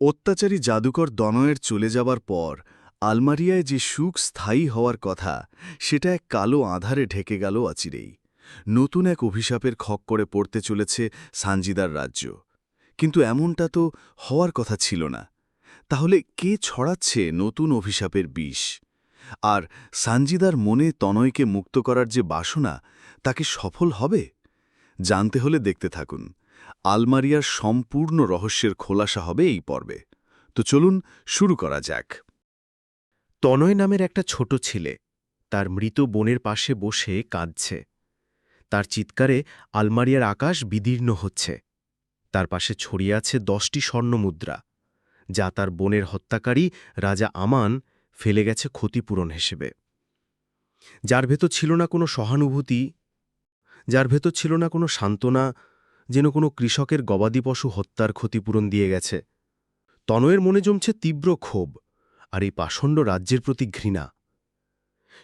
অত্যাচারী জাদুকর দনয়ের চলে যাবার পর আলমারিয়ায় যে সুখ স্থায়ী হওয়ার কথা, সেটা এক কালো আধারে ঢেকে গেল অচিরেই। নতুন এক অভিশাপের খক করে পড়তে চলেছে সানজিদার রাজ্য। কিন্তু এমনটা তো হওয়ার কথা ছিল না। তাহলে কে ছড়াচ্ছে নতুন অভিশাপের বিষ? আর সানজিদার মনে তনয়কে মুক্ত করার যে বাসনা, তাকে সফল হবে? জানতে হলে দেখতে থাকুন। আলমারিয়ার সম্পূর্ণ রহস্যের খোলাসা হবে এই পর্বে। তো চলুন শুরু করা যাক। তনয় নামের একটা ছোট ছেলে তার মৃত বোনের পাশে বসে কাঁদছে। তার চিৎকারে আলমারিয়ার আকাশ বিদীর্ণ হচ্ছে। তার পাশে ছড়িয়ে আছে দশটি স্বর্ণমুদ্রা, যা তার বোনের হত্যাকারী রাজা আমান ফেলে গেছে ক্ষতিপূরণ হিসেবে। যার ভেতর ছিল না কোনো সহানুভূতি, যার ভেতর ছিল না কোনো সান্ত্বনা যেন কোনো কৃষকের গবাদি পশু হত্যার ক্ষতিপূরণ দিয়ে গেছে। তনয়ের মনে জমছে তীব্র ক্ষোভ, আর এই পাষণ্ড রাজ্যের প্রতি ঘৃণা।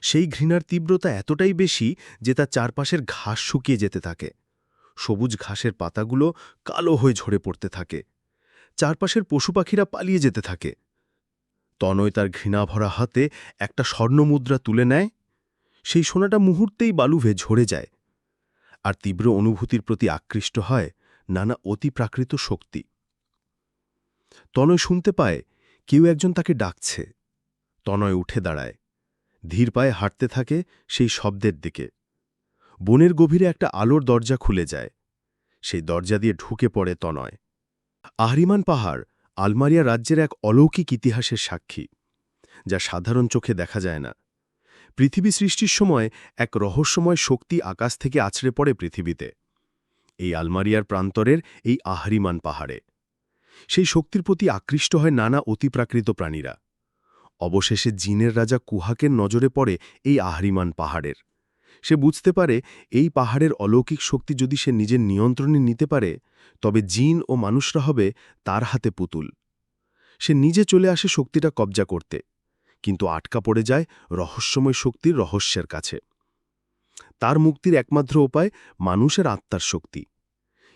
সেই ঘৃণার তীব্রতা এতটাই বেশি যে তার চারপাশের ঘাস শুকিয়ে যেতে থাকে। সবুজ ঘাসের পাতাগুলো কালো হয়ে ঝরে পড়তে থাকে। চারপাশের পশু পাখিরা পালিয়ে যেতে থাকে। তনয় তার ঘৃণাভরা হাতে একটা স্বর্ণমুদ্রা তুলে নেয়। সেই সোনাটা মুহূর্তেই বালুভে ঝরে যায়। আর তীব্র অনুভূতির প্রতি আকৃষ্ট হয় নানা অতিপ্রাকৃত শক্তি। তনয় শুনতে পায়, কেউ একজন তাকে ডাকছে। তনয় উঠে দাঁড়ায়। ধীর পায়ে হাঁটতে থাকে সেই শব্দের দিকে। বনের গভীরে একটা আলোর দরজা খুলে যায়। সেই দরজা দিয়ে ঢুকে পড়ে তনয়। আহরিমান পাহাড় আলমারিয়া রাজ্যের এক অলৌকিক ইতিহাসের সাক্ষী, যা সাধারণ চোখে দেখা যায় না। পৃথিবী সৃষ্টির সময় এক রহস্যময় শক্তি আকাশ থেকে আছড়ে পড়ে পৃথিবীতে। এই আলমারিয়ার প্রান্তরের এই আহরিমান পাহাড়ে। সেই শক্তির প্রতি আকৃষ্ট হয় নানা অতিপ্রাকৃত প্রাণীরা। অবশেষে জিনের রাজা কুহাকের নজরে পড়ে এই আহরিমান পাহাড়ের। সে বুঝতে পারে এই পাহাড়ের অলৌকিক শক্তি যদি সে নিজের নিয়ন্ত্রণে নিতে পারে, তবে জিন ও মানুষরা হবে তার হাতে পুতুল। সে নিজে চলে আসে শক্তিটা কবজা করতে। কিন্তু আটকা পড়ে যায় রহস্যময় শক্তির রহস্যের কাছে। তার মুক্তির একমাত্র উপায় মানুষের আত্মার শক্তি।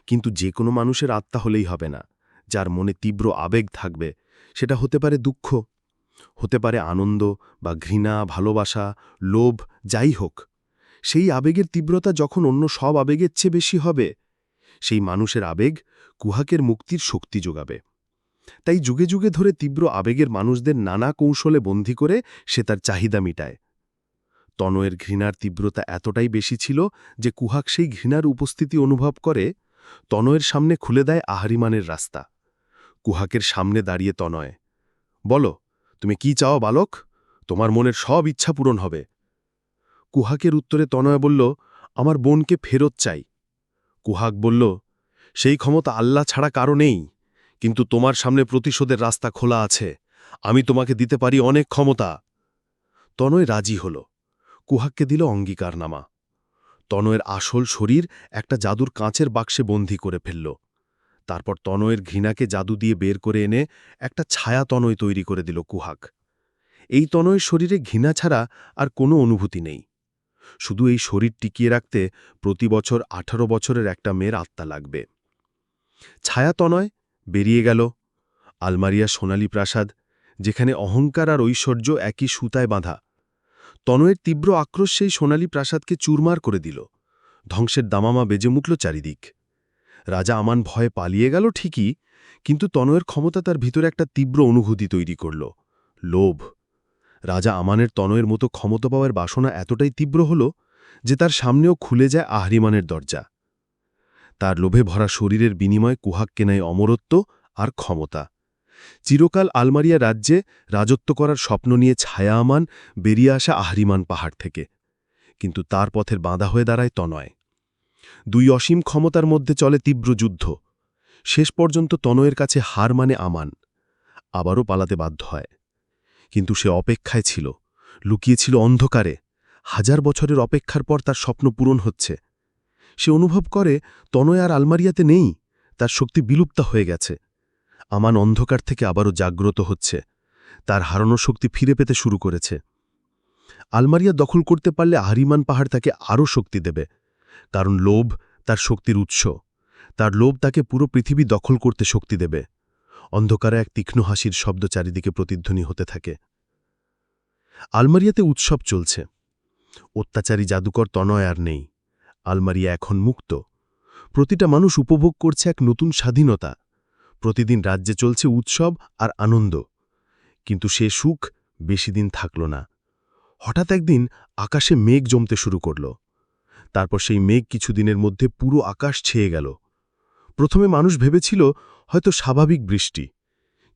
কিন্তু যে কোনো মানুষের আত্মা হলেই হবে না, যার মনে তীব্র আবেগ থাকবে, সেটা হতে পারে দুঃখ, হতে পারে আনন্দ বা ঘৃণা, ভালোবাসা, লোভ, যাই হোক। সেই আবেগের তীব্রতা যখন অন্য সব আবেগের চেয়ে বেশি হবে, সেই মানুষের আবেগ কুহাকের মুক্তির শক্তি যোগাবে। তাই যুগে যুগে ধরে তীব্র আবেগের মানুষদের নানা কৌশলে বন্দী করে সে তার চাহিদা মিটায়। তনয়ের ঘৃণার তীব্রতা এতটাই বেশি ছিল যে কুহাক সেই ঘৃণার উপস্থিতি অনুভব করে তনয়ের সামনে খুলে দেয় আহারিমানের রাস্তা। কুহাকের সামনে দাঁড়িয়ে তনয়, বলো, তুমি কি চাও বালক? তোমার মনের সব ইচ্ছা পূরণ হবে। কুহাকের উত্তরে তনয় বলল, আমার বোনকে ফেরত চাই। কুহাক বলল, সেই ক্ষমতা আল্লাহ ছাড়া কারও নেই। কিন্তু তোমার সামনে প্রতিশোধের রাস্তা খোলা আছে। আমি তোমাকে দিতে পারি অনেক ক্ষমতা। তনয় রাজি হল। কুহাককে দিল অঙ্গীকারনামা। তনয়ের আসল শরীর একটা জাদুর কাঁচের বাক্সে বন্দী করে ফেলল। তারপর তনয়ের ঘৃণাকে জাদু দিয়ে বের করে এনে একটা ছায়া তনয় তৈরি করে দিল কুহাক। এই তনয়ের শরীরে ঘৃণা ছাড়া আর কোনো অনুভূতি নেই। শুধু এই শরীর টিকিয়ে রাখতে প্রতি বছর আঠারো বছরের একটা মেয়ের আত্মা লাগবে। ছায়া তনয় বেরিয়ে গেল। আলমারিয়া সোনালী প্রাসাদ, যেখানে অহংকার আর ঐশ্বর্য একই সুতায় বাঁধা। তনয়ের তীব্র আক্রোশ সেই সোনালী প্রাসাদকে চুরমার করে দিল। ধ্বংসের দামামা বেজে মুটল চারিদিক। রাজা আমান ভয়ে পালিয়ে গেল ঠিকই, কিন্তু তনয়ের ক্ষমতা তার ভিতরে একটা তীব্র অনুভূতি তৈরি করল। লোভ। রাজা আমানের তনয়ের মতো ক্ষমতা পাওয়ার বাসনা এতটাই তীব্র হল যে তার সামনেও খুলে যায় আহরিমানের দরজা। তার লোভে ভরা শরীরের বিনিময়ে কুহাক কেনায় অমরত্ব আর ক্ষমতা। চিরকাল আলমারিয়া রাজ্যে রাজত্ব করার স্বপ্ন নিয়ে ছায়া আমান বেরিয়ে আসা আহরিমান পাহাড় থেকে। কিন্তু তার পথের বাঁধা হয়ে দাঁড়ায় তনয়। দুই অসীম ক্ষমতার মধ্যে চলে তীব্র যুদ্ধ। শেষ পর্যন্ত তনয়ের কাছে হার মানে আমান। আবারও পালাতে বাধ্য হয়। কিন্তু সে অপেক্ষায় ছিল। লুকিয়েছিল অন্ধকারে। হাজার বছরের অপেক্ষার পর তার স্বপ্ন পূরণ হচ্ছে। সে অনুভব করে, তনয় আর আলমারিয়াতে নেই, তার শক্তি বিলুপ্ত হয়ে গেছে। আমান অন্ধকার থেকে আবারও জাগ্রত হচ্ছে, তার হারানো শক্তি ফিরে পেতে শুরু করেছে। আলমারিয়া দখল করতে পারলে আহরিমান পাহাড় তাকে আরও শক্তি দেবে, কারণ লোভ তার শক্তির উৎস, তার লোভ তাকে পুরো পৃথিবী দখল করতে শক্তি দেবে। অন্ধকারে এক তীক্ষ্ণ হাসির শব্দ চারিদিকে প্রতিধ্বনি হতে থাকে। আলমারিয়াতে উৎসব চলছে, অত্যাচারী জাদুকর তনয় আর নেই। আলমারিয়া এখন মুক্ত। প্রতিটা মানুষ উপভোগ করছে এক নতুন স্বাধীনতা। প্রতিদিন রাজ্যে চলছে উৎসব আর আনন্দ। কিন্তু সে সুখ বেশি দিন থাকল না। হঠাৎ একদিন আকাশে মেঘ জমতে শুরু করল। তারপর সেই মেঘ কিছুদিনের মধ্যে পুরো আকাশ ছেয়ে গেল। প্রথমে মানুষ ভেবেছিল হয়তো স্বাভাবিক বৃষ্টি।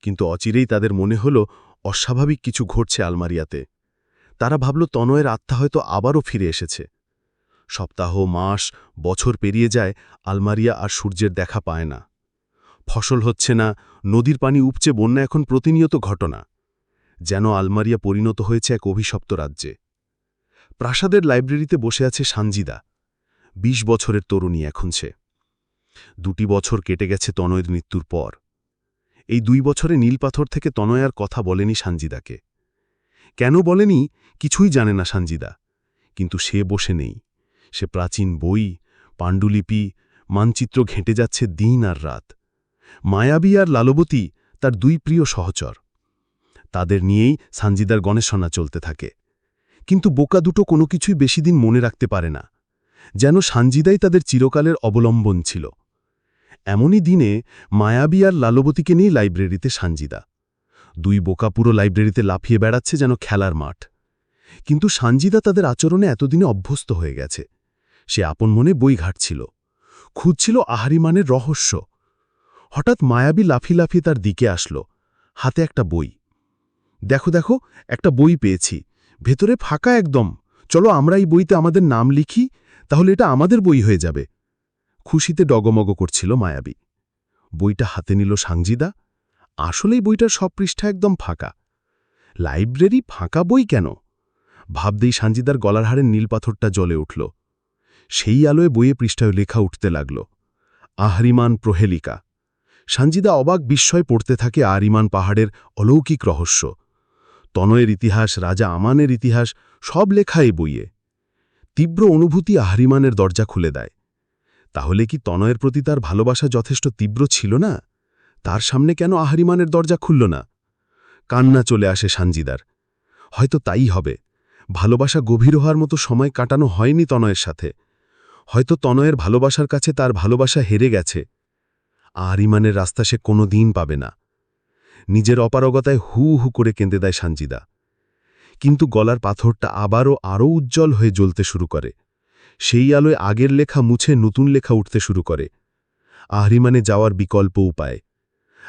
কিন্তু অচিরেই তাদের মনে হল অস্বাভাবিক কিছু ঘটছে আলমারিয়াতে। তারা ভাবল তনয়ের আত্মা হয়তো আবারও ফিরে এসেছে। সপ্তাহ, মাস, বছর পেরিয়ে যায়, আলমারিয়া আর সূর্যের দেখা পায় না। ফসল হচ্ছে না, নদীর পানি উপচে বন্যা এখন প্রতিনিয়ত ঘটনা। যেন আলমারিয়া পরিণত হয়েছে এক অভিশপ্ত রাজ্যে। প্রাসাদের লাইব্রেরিতে বসে আছে সানজিদা। ২০ বছরের তরুণী এখন সে। দুটি বছর কেটে গেছে তনয়ের মৃত্যুর পর। এই দুই বছরে নীলপাথর থেকে তনয়ার কথা বলেনি সানজিদাকে। কেন বলেনি? কিছুই জানে না সানজিদা। কিন্তু সে বসে নেই। সে প্রাচীন বই, পাণ্ডুলিপি, মানচিত্র ঘেঁটে যাচ্ছে দিন আর রাত। মায়াবী আর লালবতী তার দুই প্রিয় সহচর। তাদের নিয়েই সানজিদার গণেশনা চলতে থাকে। কিন্তু বোকা দুটো কোনো কিছুই বেশি দিন মনে রাখতে পারে না। যেন সানজিদাই তাদের চিরকালের অবলম্বন ছিল। এমনই দিনে মায়াবী আর লালবতীকে নিয়ে লাইব্রেরিতে সানজিদা। দুই বোকা পুরো লাইব্রেরিতে লাফিয়ে বেড়াচ্ছে যেন খেলার মাঠ। কিন্তু সানজিদা তাদের আচরণে এতদিনে অভ্যস্ত হয়ে গেছে। সে আপন মনে বই ঘাটছিল। খুঁজছিল আহারিমানের রহস্য। হঠাৎ মায়াবী লাফি লাফি তার দিকে আসলো। হাতে একটা বই। দেখো দেখো, একটা বই পেয়েছি। ভেতরে ফাঁকা একদম। চলো আমরা এই বইতে আমাদের নাম লিখি, তাহলে এটা আমাদের বই হয়ে যাবে। খুশিতে ডগমগ করছিল মায়াবী। বইটা হাতে নিল সাংজিদা। আসলেই বইটার সব পৃষ্ঠা একদম ফাঁকা। লাইব্রেরি ফাঁকা বই কেন? ভাবতেই সাঞ্জিদার গলার হাড়ের নীলপাথরটা জ্বলে উঠল। সেই আলোয় বইয়ে পৃষ্ঠায় লেখা উঠতে লাগল, আহরিমান প্রহেলিকা। সাঞ্জিদা অবাক বিস্ময় পড়তে থাকে আরিমান পাহাড়ের অলৌকিক রহস্য। তনয়ের ইতিহাস, রাজা আমানের ইতিহাস, সব লেখা এই বইয়ে। তীব্র অনুভূতি আহরিমানের দরজা খুলে দেয়। তাহলে কি তনয়ের প্রতি তার ভালোবাসা যথেষ্ট তীব্র ছিল না? তার সামনে কেন আহরিমানের দরজা খুলল না? কান্না চলে আসে সানজিদার। হয়তো তাই হবে। ভালোবাসা গভীর হওয়ার মতো সময় কাটানো হয়নি তনয়ের সাথে। হয়তো তনয়ের ভালোবাসার কাছে তার ভালোবাসা হেরে গেছে। আহরিমানের রাস্তা সে কোনো দিন পাবে না। নিজের অপারগতায় হু হু করে কেঁদে দেয় সানজিদা। কিন্তু গলার পাথরটা আবারও আরও উজ্জ্বল হয়ে জ্বলতে শুরু করে। সেই আলোয় আগের লেখা মুছে নতুন লেখা উঠতে শুরু করে। আহরিমানে যাওয়ার বিকল্প উপায়।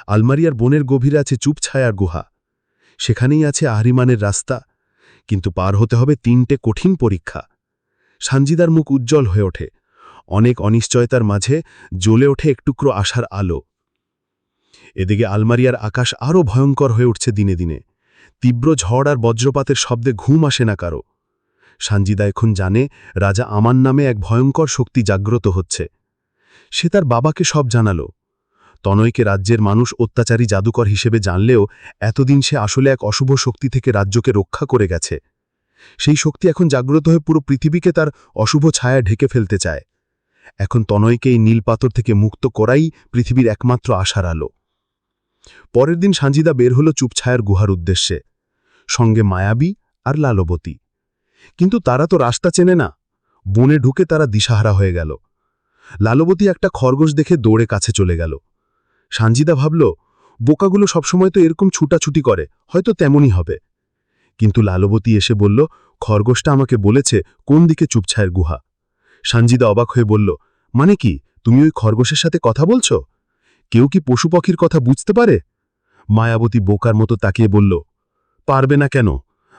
আলমারিয়ার বনের গভীরে আছে চুপছায়ার গুহা। সেখানেই আছে আহরিমানের রাস্তা। কিন্তু পার হতে হবে তিনটে কঠিন পরীক্ষা। সানজিদার মুখ উজ্জ্বল হয়ে ওঠে। অনেক অনিশ্চয়তার মাঝে জ্বলে ওঠে একটুকরো আশার আলো। এদিকে আলমারিয়ার আকাশ আরও ভয়ঙ্কর হয়ে উঠছে দিনে দিনে। তীব্র ঝড় আর বজ্রপাতের শব্দে ঘুম আসে না কারও। সানজিদা এখন জানে রাজা আমার নামে এক ভয়ঙ্কর শক্তি জাগ্রত হচ্ছে। সে তার বাবাকে সব জানালো। তনয়কে রাজ্যের মানুষ অত্যাচারী জাদুকর হিসেবে জানলেও এতদিন সে আসলে এক অশুভ শক্তি থেকে রাজ্যকে রক্ষা করে গেছে। সেই শক্তি এখন জাগ্রত হয়ে পুরো পৃথিবীকে তার অশুভ ছায়া ঢেকে ফেলতে চায়। এখন তনয়কে এই নীলপাথর থেকে মুক্ত করাই পৃথিবীর একমাত্র আশার আলো। পরের দিন সাঞ্জিদা বের হল চুপছায়ার গুহার উদ্দেশ্যে। সঙ্গে মায়াবী আর লালবতী। কিন্তু তারা তো রাস্তা চেনে না। বনে ঢুকে তারা দিশাহারা হয়ে গেল। লালবতী একটা খরগোশ দেখে দৌড়ে কাছে চলে গেল। সানজিদা ভাবল, বোকাগুলো সবসময় তো এরকম ছুটাছুটি করে, হয়তো তেমনই হবে। কিন্তু লালবতী এসে বলল, খরগোশটা আমাকে বলেছে কোন দিকে চুপছায়ের গুহা। সানজিদা অবাক হয়ে বলল মানে কি, তুমি ওই খরগোশের সাথে কথা বলছো? কেউ কি পশু পাখির কথা বুঝতে পারে? মায়াবতী বোকার মতো তাকিয়ে বলল, পারবে না কেন,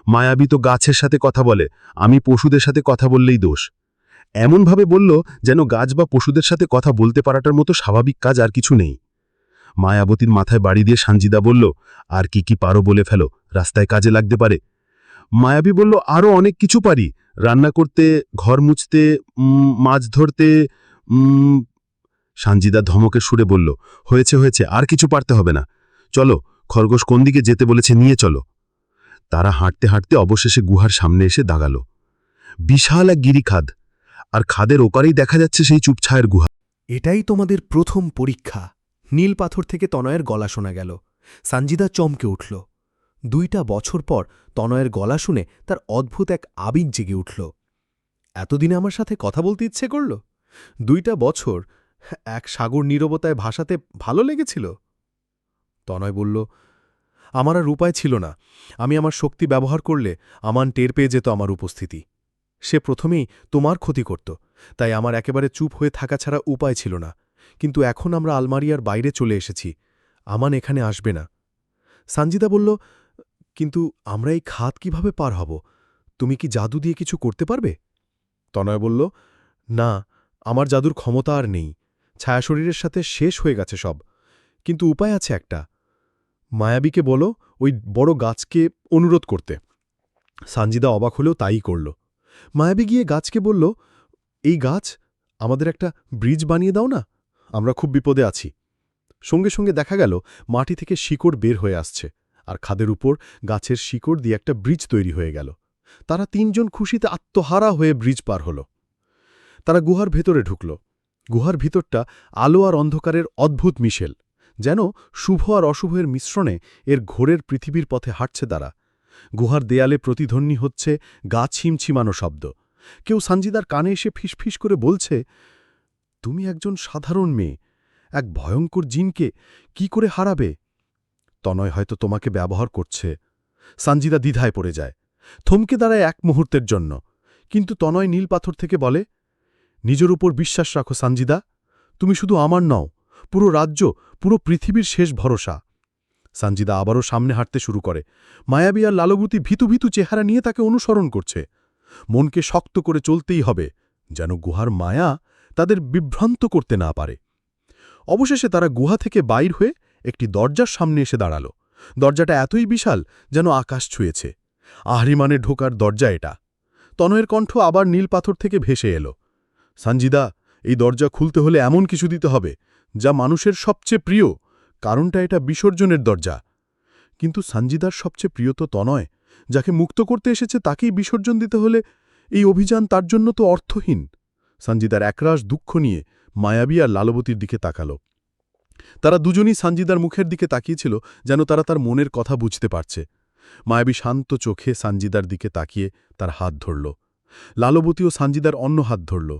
মায়াবী তো গাছের সাথে কথা বলে, আমি পশুদের সাথে কথা বললেই দোষ। এমনভাবে বলল, যেন গাছ বা পশুদের সাথে কথা বলতে পারাটার মতো স্বাভাবিক কাজ আর কিছু নেই। মায়াবতীর মাথায় বাড়ি দিয়ে সানজিদা বলল, আর কি কি পারো বলে ফেলো, রাস্তায় কাজে লাগতে পারে। মায়াবী বলল আরও অনেক কিছু পারি, রান্না করতে, ঘর মুছতে মাছ ধরতে সানজিদা ধমকে সুরে বলল, হয়েছে হয়েছে, আর কিছু পারতে হবে না। চলো, খরগোশ কোন দিকে যেতে বলেছে নিয়ে চলো। তারা হাঁটতে হাঁটতে অবশেষে গুহার সামনে এসে দাগালো বিশাল এক গিরিখাদ, আর খাদের ওপারেই দেখা যাচ্ছে সেই চুপছায়ের গুহা। এটাই তোমাদের প্রথম পরীক্ষা। নীল পাথর থেকে তনয়ের গলা শোনা গেল। সানজিদা চমকে উঠল। দুইটা বছর পর তনয়ের গলা শুনে তার অদ্ভুত এক আবেগ জেগে উঠল। এতদিনে আমার সাথে কথা বলতে ইচ্ছে করল? দুইটা বছর এক সাগর নীরবতায় ভাষাতে ভালো লেগেছিল? তনয় বলল, আমার আর উপায় ছিল না। আমি আমার শক্তি ব্যবহার করলে আমান টের পেয়ে যেত আমার উপস্থিতি। সে প্রথমেই তোমার ক্ষতি করত, তাই আমার একেবারে চুপ হয়ে থাকা ছাড়া উপায় ছিল না। কিন্তু এখন আমরা আলমারিয়ার বাইরে চলে এসেছি। আমান এখানে আসবে না। সানজিদা বলল, কিন্তু আমরা এই খাত কীভাবে পার হব? তুমি কি জাদু দিয়ে কিছু করতে পারবে? তনয় বলল, না, আমার জাদুর ক্ষমতা আর নেই। ছায়া শরীরের সাথে শেষ হয়ে গেছে সব। কিন্তু উপায় আছে একটা। মায়াবীকে বলো, ওই বড় গাছকে অনুরোধ করতে। সানজিদা অবাক হলেও তাই করল। মায়াবী গিয়ে গাছকে বলল, এই গাছ, আমাদের একটা ব্রিজ বানিয়ে দাও না? আমরা খুব বিপদে আছি। সঙ্গে সঙ্গে দেখা গেল, মাটি থেকে শিকড় বের হয়ে আসছে আর খাদের উপর গাছের শিকড় দিয়ে একটা ব্রিজ তৈরি হয়ে গেল। তারা তিনজন খুশিতে আত্মহারা হয়ে ব্রিজ পার হল। তারা গুহার ভেতরে ঢুকল। গুহার ভিতরটা আলো আর অন্ধকারের অদ্ভুত মিশেল, যেন শুভ আর অশুভের মিশ্রণে এর ঘোরের পৃথিবীর পথে হাঁটছে তারা। গুহার দেয়ালে প্রতিধ্বনি হচ্ছে গা ছিমছিমানো শব্দ। কেউ সানজিদার কানে এসে ফিসফিস করে বলছে তুমি একজন সাধারণ মেয়ে, এক ভয়ঙ্কর জিনকে কি করে হারাবে? তনয় হয়তো তোমাকে ব্যবহার করছে। সানজিদা দ্বিধায় পড়ে যায়। থমকে দাঁড়ায় এক মুহূর্তের জন্য। কিন্তু তনয় নীল পাথর থেকে বলে, নিজের উপর বিশ্বাস রাখো সানজিদা। তুমি শুধু আমার নও, পুরো রাজ্য, পুরো পৃথিবীর শেষ ভরসা। সানজিদা আবারও সামনে হাঁটতে শুরু করে। মায়াবী আর লালগুতি ভীতু ভীতু চেহারা নিয়ে তাকে অনুসরণ করছে। মনকে শক্ত করে চলতেই হবে, যেন গুহার মায়া তাদের বিভ্রান্ত করতে না পারে। অবশেষে তারা গুহা থেকে বাইর হয়ে একটি দরজার সামনে এসে দাঁড়াল। দরজাটা এতই বিশাল যেন আকাশ ছুঁয়েছে। আহরিমানে ঢোকার দরজা এটা। তনয়ের কণ্ঠ আবার নীল পাথর থেকে ভেসে এলো। সানজিদা, এই দরজা খুলতে হলে এমন কিছু দিতে হবে যা মানুষের সবচেয়ে প্রিয়, কারণটা এটা বিসর্জনের দরজা। কিন্তু সানজিদার সবচেয়ে প্রিয় তো তনয়, যাকে মুক্ত করতে এসেছে তাকেই বিসর্জন দিতে হলে এই অভিযান তার জন্য তো অর্থহীন। সানজিদার একরাশ দুঃখ নিয়ে মায়াবী আর লালবতীর দিকে তাকাল। তারা দুজনই সানজিদার মুখের দিকে তাকিয়েছিল যেন তারা তার মনের কথা বুঝতে পারছে। মায়াবী শান্ত চোখে সানজিদার দিকে তাকিয়ে তার হাত ধরল। লালবতীও সানজিদার অন্য হাত ধরল।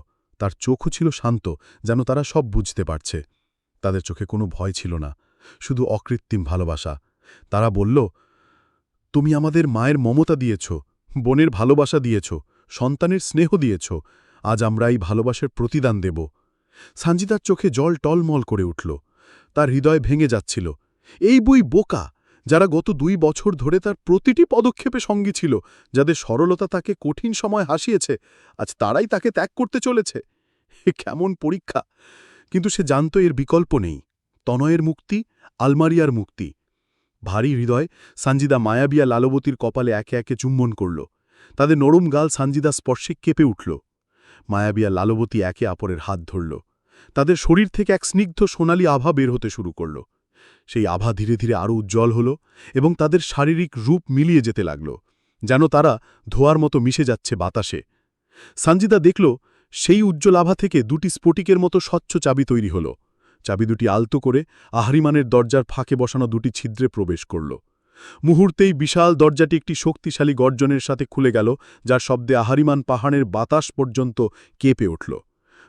তার চোখও ছিল শান্ত যেন তারা সব বুঝতে পারছে। তাদের চোখে কোনো ভয় ছিল না, শুধু অকৃত্রিম ভালোবাসা। তারা বলল, তুমি আমাদের মায়ের মমতা দিয়েছ, বোনের ভালোবাসা দিয়েছ, সন্তানের স্নেহ দিয়েছ আজ আমরা এই ভালোবাসার প্রতিদান দেব। সানজিদার চোখে জল টলমল করে উঠল। তার হৃদয় ভেঙে যাচ্ছিল। এই বই বোকা, যারা গত দুই বছর ধরে তার প্রতিটি পদক্ষেপে সঙ্গী ছিল, যাদের সরলতা তাকে কঠিন সময় হাসিয়েছে, আজ তারাই তাকে ত্যাগ করতে চলেছে। কেমন পরীক্ষা! কিন্তু সে জানত এর বিকল্প নেই। তনয়ের মুক্তি, আলমারিয়ার মুক্তি। ভারী হৃদয় সানজিদা মায়াবিয়া লালবতীর কপালে একে একে চুম্বন করল। তাদের নরম গাল সানজিদা স্পর্শে কেঁপে উঠল। মায়াবিয়া লালবতী একে অপরের হাত ধরল। তাদের শরীর থেকে এক স্নিগ্ধ সোনালী আভা বের হতে শুরু করল। সেই আভা ধীরে ধীরে আরও উজ্জ্বল হল এবং তাদের শারীরিক রূপ মিলিয়ে যেতে লাগল, যেন তারা ধোয়ার মতো মিশে যাচ্ছে বাতাসে। সানজিদা দেখল, সেই উজ্জ্বল আভা থেকে দুটি স্ফটিকের মতো স্বচ্ছ চাবি তৈরি হল। চাবি দুটি আলতো করে আহরিমানের দরজার ফাঁকে বসানো দুটি ছিদ্রে প্রবেশ করল। মুহূর্তেই বিশাল দরজাটি একটি শক্তিশালী গর্জনের সাথে খুলে গেল, যার শব্দে আহারিমান পাহাড়ের বাতাস পর্যন্ত কেঁপে উঠল।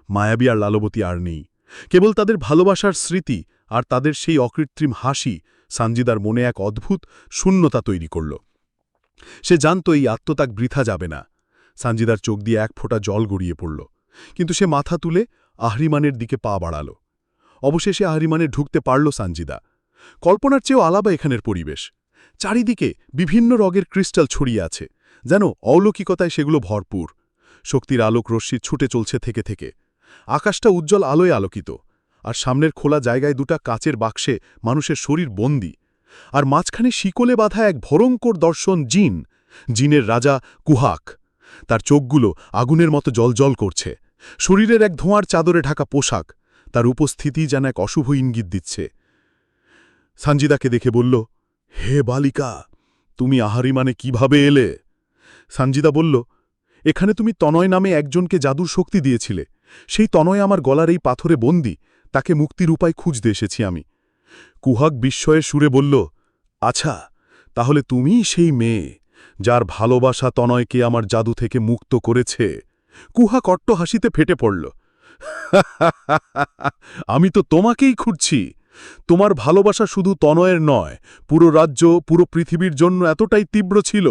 মায়াবী আর লালবতী আর নেই। কেবল তাদের ভালোবাসার স্মৃতি আর তাদের সেই অকৃত্রিম হাসি সানজিদার মনে এক অদ্ভুত শূন্যতা তৈরি করল। সে জানত এই আত্মত্যাগ বৃথা যাবে না। সানজিদার চোখ দিয়ে এক ফোঁটা জল গড়িয়ে পড়ল। কিন্তু সে মাথা তুলে আহরিমানের দিকে পা বাড়াল। অবশেষে আহরিমানে ঢুকতে পারল সানজিদা। কল্পনার চেয়েও আলাদা এখানের পরিবেশ। চারিদিকে বিভিন্ন রগের ক্রিস্টাল ছড়িয়ে আছে, যেন অলৌকিকতায় সেগুলো ভরপুর। শক্তির আলোক রশ্মি ছুটে চলছে থেকে থেকে। আকাশটা উজ্জ্বল আলোয় আলোকিত, আর সামনের খোলা জায়গায় দুটা কাচের বাক্সে মানুষের শরীর বন্দি, আর মাঝখানে শিকলে বাঁধা এক ভয়ঙ্কর দর্শন জিন। জিনের রাজা কুহাক, তার চোখগুলো আগুনের মতো জলজল করছে। শরীরের এক ধোঁয়ার চাদরে ঢাকা পোশাক, তার উপস্থিতি যেন এক অশুভ ইঙ্গিত দিচ্ছে। সানজিদাকে দেখে বলল হে বালিকা, তুমি আহারিমানে কীভাবে এলে? সানজিদা বলল, এখানে তুমি তনয় নামে একজনকে জাদুর শক্তি দিয়েছিলে। সেই তনয় আমার গলার এই পাথরে বন্দি, তাকে মুক্তির উপায় খুঁজতে এসেছি আমি। কুহাক বিস্ময়ে সুরে বলল আচ্ছা তাহলে তুমিই সেই মেয়ে, যার ভালোবাসা তনয়কে আমার জাদু থেকে মুক্ত করেছে। কুহাক অট্ট হাসিতে ফেটে পড়ল আমি তো তোমাকেই খুঁজছি। তোমার ভালোবাসা শুধু তনয়ের নয়, পুরো রাজ্য, পুরো পৃথিবীর জন্য এতটাই তীব্র ছিল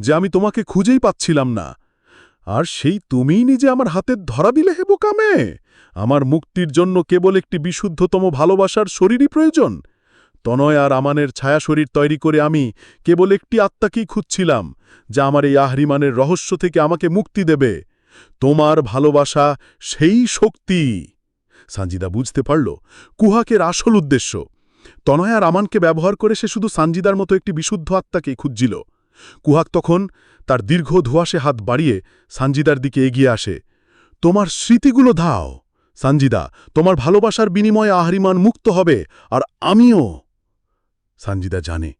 যে আমি তোমাকে খুঁজেই পাচ্ছিলাম না। আর সেই তুমিই নিজে আমার হাতের ধরা দিলে হে বোকামে! আমার মুক্তির জন্য কেবল একটি বিশুদ্ধতম ভালোবাসার শরীরই প্রয়োজন। তনয় আর আমানের ছায়া শরীর তৈরি করে আমি কেবল একটি আত্মাকেই খুঁজছিলাম, যা আমার এই আহরিমানের রহস্য থেকে আমাকে মুক্তি দেবে। তোমার ভালোবাসা সেই শক্তি। সানজিদা বুঝতে পারল, কুহাকের আসল উদ্দেশ্য। তনয় আর আমানকে ব্যবহার করে সে শুধু সানজিদার মতো একটি বিশুদ্ধ আত্মাকেই খুঁজছিল। কুহাক তখন তার দীর্ঘ ধোয়াশে হাত বাড়িয়ে সানজিদার দিকে এগিয়ে আসে। তোমার স্মৃতিগুলো ধাও সানজিদা, তোমার ভালোবাসার বিনিময়ে আহরিমান মুক্ত হবে, আর আমিও সানজিদা জানে,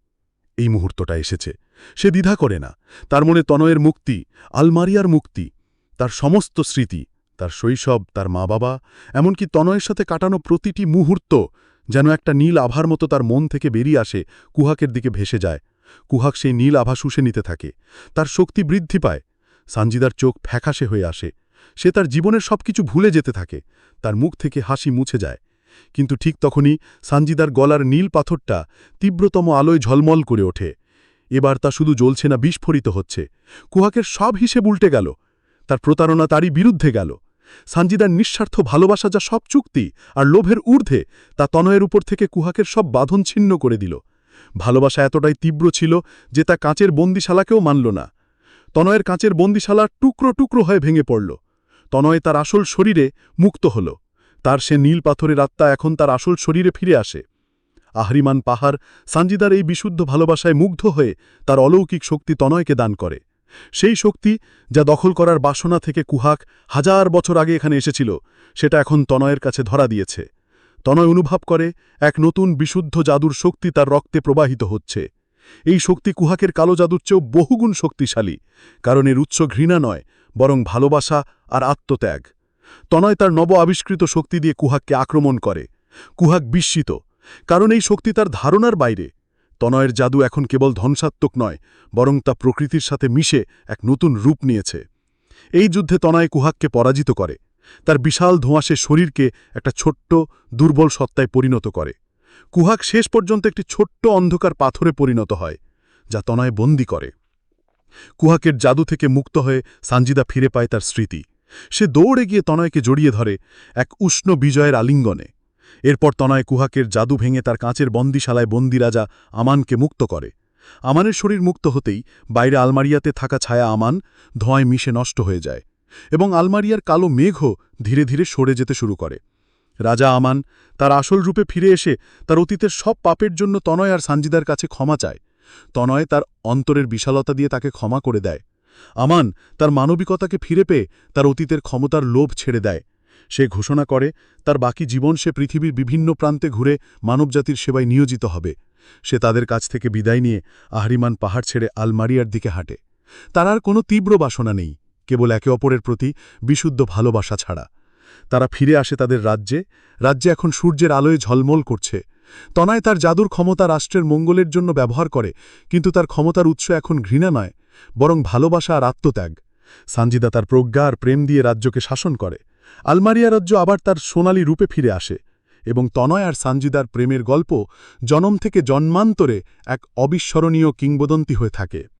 এই মুহূর্তটা এসেছে। সে দ্বিধা করে না। তার মনে তনয়ের মুক্তি, আলমারিয়ার মুক্তি, তার সমস্ত স্মৃতি তার শৈশব, তার মা বাবা এমনকি তনয়ের সাথে কাটানো প্রতিটি মুহূর্ত যেন একটা নীল আভার মতো তার মন থেকে বেরিয়ে আসে, কুহাকের দিকে ভেসে যায়। কুহাক সেই নীল আভা শুষে নিতে থাকে। তার শক্তি বৃদ্ধি পায়। সানজিদার চোখ ফ্যাকাশে হয়ে আসে। সে তার জীবনের সবকিছু ভুলে যেতে থাকে। তার মুখ থেকে হাসি মুছে যায়। কিন্তু ঠিক তখনই সানজিদার গলার নীল পাথরটা তীব্রতম আলোয় ঝলমল করে ওঠে। এবার তা শুধু জ্বলছে না, বিস্ফোরিত হচ্ছে। কুহাকের সব হিসেব উল্টে গেল। তার প্রতারণা তারই বিরুদ্ধে গেল। সানজিদার নিঃস্বার্থ ভালোবাসা যা সব চুক্তি আর লোভের ঊর্ধ্বে, তা তনয়ের উপর থেকে কুহাকের সব বাঁধন ছিন্ন করে দিল। ভালোবাসা এতটাই তীব্র ছিল যে তা কাঁচের বন্দিশালাকেও মানল না। তনয়ের কাঁচের বন্দিশালা টুকরো টুকরো হয়ে ভেঙে পড়ল। তনয় তার আসল শরীরে মুক্ত হল। তার সে নীল পাথরের আত্মা এখন তার আসল শরীরে ফিরে আসে। আহরিমান পাহাড় সানজিদার এই বিশুদ্ধ ভালোবাসায় মুগ্ধ হয়ে তার অলৌকিক শক্তি তনয়কে দান করে। সেই শক্তি যা দখল করার বাসনা থেকে কুহাক হাজার বছর আগে এখানে এসেছিল, সেটা এখন তনয়ের কাছে ধরা দিয়েছে। তনয় অনুভব করে এক নতুন বিশুদ্ধ জাদুর শক্তি তার রক্তে প্রবাহিত হচ্ছে। এই শক্তি কুহাকের কালো জাদুর চেয়েও বহুগুণ শক্তিশালী, কারণ এর উৎস ঘৃণা নয়, বরং ভালোবাসা আর আত্মত্যাগ। তনয় তার নব আবিষ্কৃত শক্তি দিয়ে কুহাককে আক্রমণ করে। কুহাক বিস্মিত, কারণ এই শক্তি তার ধারণার বাইরে। তনয়ের জাদু এখন কেবল ধ্বংসাত্মক নয়, বরং তা প্রকৃতির সাথে মিশে এক নতুন রূপ নিয়েছে। এই যুদ্ধে তনয় কুহাককে পরাজিত করে। তার বিশাল ধোঁয়াশে শরীরকে একটা ছোট্ট, দুর্বল সত্তায় পরিণত করে। কুহাক শেষ পর্যন্ত একটি ছোট্ট অন্ধকার পাথরে পরিণত হয়, যা তনয় বন্দি করে। কুহাকের জাদু থেকে মুক্ত হয়ে সানজিদা ফিরে পায় তার স্মৃতি। সে দৌড়ে গিয়ে তনয়কে জড়িয়ে ধরে এক উষ্ণ বিজয়ের আলিঙ্গনে। এরপর তনয় কুহাকের জাদু ভেঙে তার কাঁচের বন্দিশালায় বন্দি রাজা আমানকে মুক্ত করে। আমানের শরীর মুক্ত হতেই বাইরে আলমারিয়াতে থাকা ছায়া আমান ধোঁয় মিশে নষ্ট হয়ে যায় এবং আলমারিয়ার কালো মেঘও ধীরে ধীরে সরে যেতে শুরু করে। রাজা আমান তার আসল রূপে ফিরে এসে তার অতীতের সব পাপের জন্য তনয় আর সানজিদার কাছে ক্ষমা চায়। তনয় তার অন্তরের বিশালতা দিয়ে তাকে ক্ষমা করে দেয়। আমান তার মানবিকতাকে ফিরে পেয়ে তার অতীতের ক্ষমতার লোভ ছেড়ে দেয়। সে ঘোষণা করে, তার বাকি জীবন সে পৃথিবীর বিভিন্ন প্রান্তে ঘুরে মানবজাতির সেবায় নিয়োজিত হবে। সে তাদের কাছ থেকে বিদায় নিয়ে আহরিমান পাহাড় ছেড়ে আলমারিয়ার দিকে হাঁটে। তার আর কোনো তীব্র বাসনা নেই, কেবল একে অপরের প্রতি বিশুদ্ধ ভালোবাসা ছাড়া। তারা ফিরে আসে তাদের রাজ্যে রাজ্যে এখন সূর্যের আলোয় ঝলমল করছে। তনায় তার জাদুর ক্ষমতা রাষ্ট্রের মঙ্গলের জন্য ব্যবহার করে, কিন্তু তার ক্ষমতার উৎস এখন ঘৃণা নয়, বরং ভালোবাসা আর আত্মত্যাগ। সানজিদা তার প্রজ্ঞা আর প্রেম দিয়ে রাজ্যকে শাসন করে। আলমারিয়া রাজ্য আবার তার সোনালি রূপে ফিরে আসে এবং তনয় আর সানজিদার প্রেমের গল্প জনম থেকে জন্মান্তরে এক অবিস্মরণীয় কিংবদন্তি হয়ে থাকে।